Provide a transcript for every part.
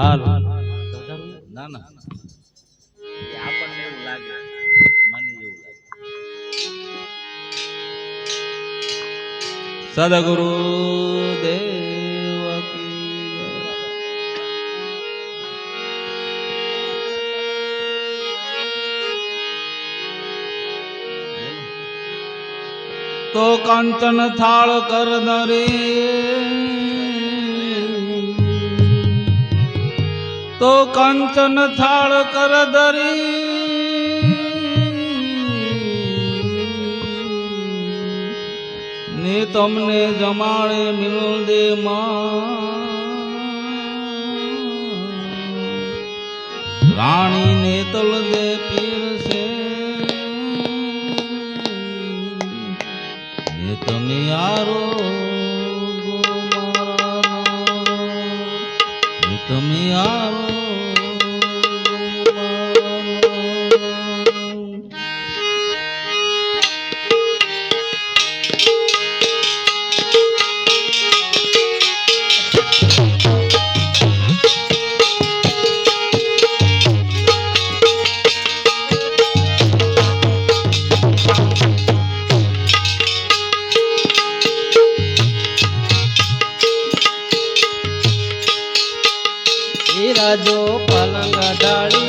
હાલ. ના ના. આપણને એવું લાગે. મને એવું લાગે. સદગુરુ દેવ તો કાંચન થાળ કરનરે તો કંચન થાળ કર દરી ને તમને જમાડે મિનુલ દે રાણી ને તલ દે પીરસે ને તમે આરો તમે આરો ગાજો પલંગ ડાળી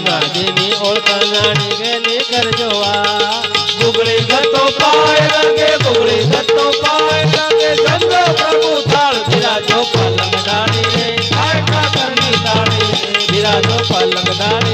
ગાંધીની ઓળખાણ ગેલી કરજો આ ગુગળી થતો પાય રંગે ગુગળી થતો પાય રંગે ચંદ્ર પ્રભુ થાળ બિરાજો પલંગ દાણી રે આટલા કરની દાણી બિરાજો પલંગ દાણી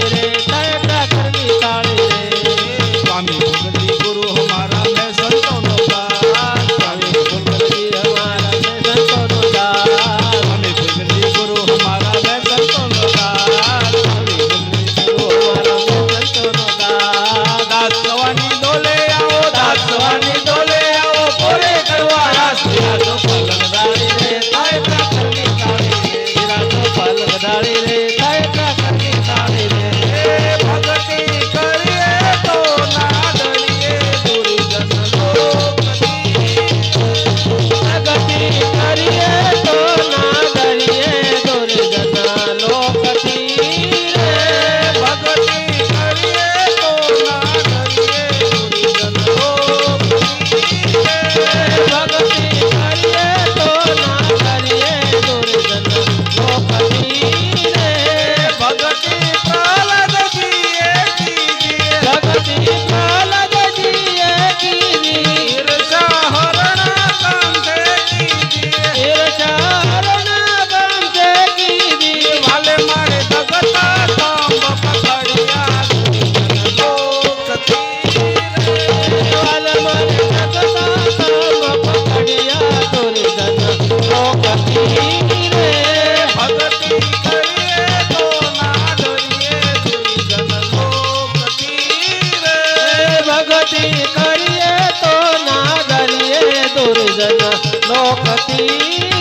લોકતી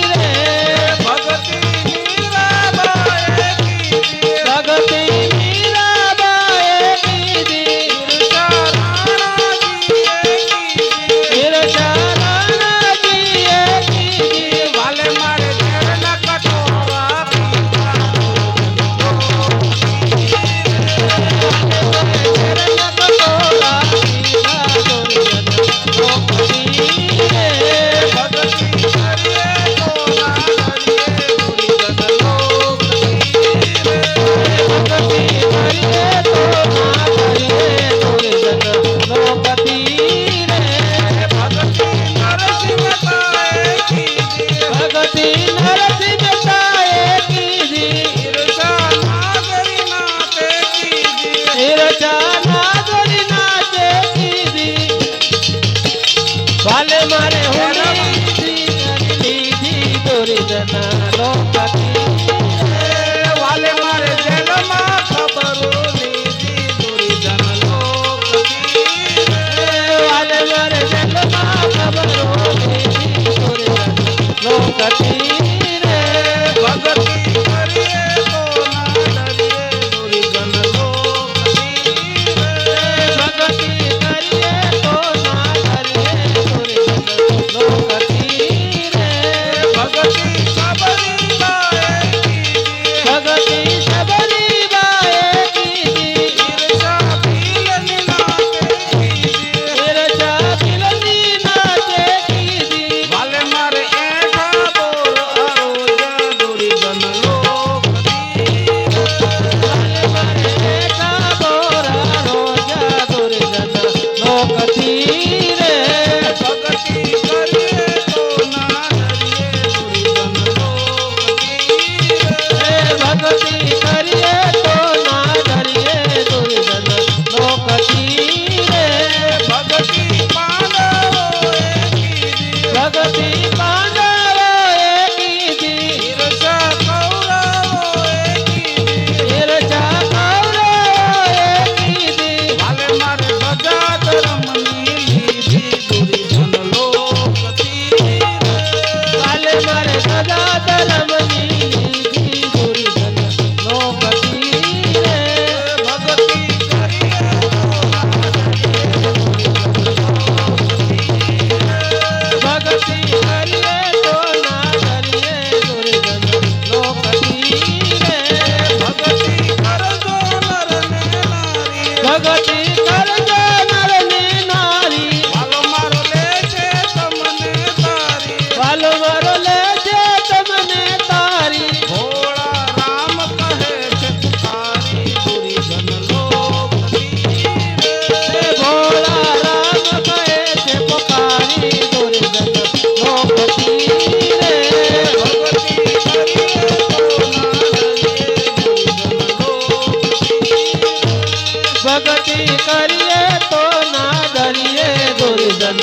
કરીએ તો ના ડરીએ દુર્જન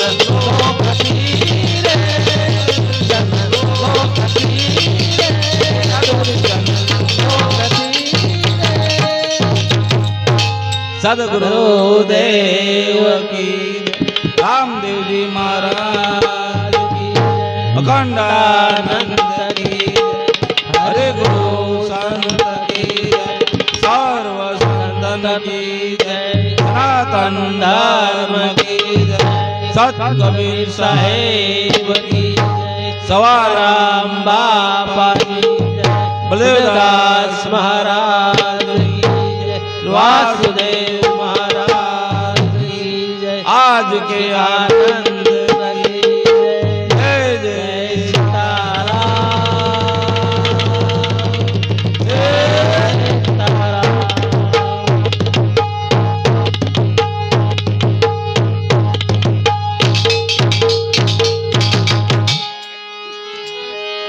સદગુરુ દેવ કી રામદેવજી મહારાજ અખંડાનંદ કી હરે ગુરુ સંત સર્વ સંતન કી સનાતન ધર્મ કી જય સત કબીર સાહેબ સવારામ બાપા બલદાસ મહારાજ વાસુદેવ મહારાજ આજ કે આનંદ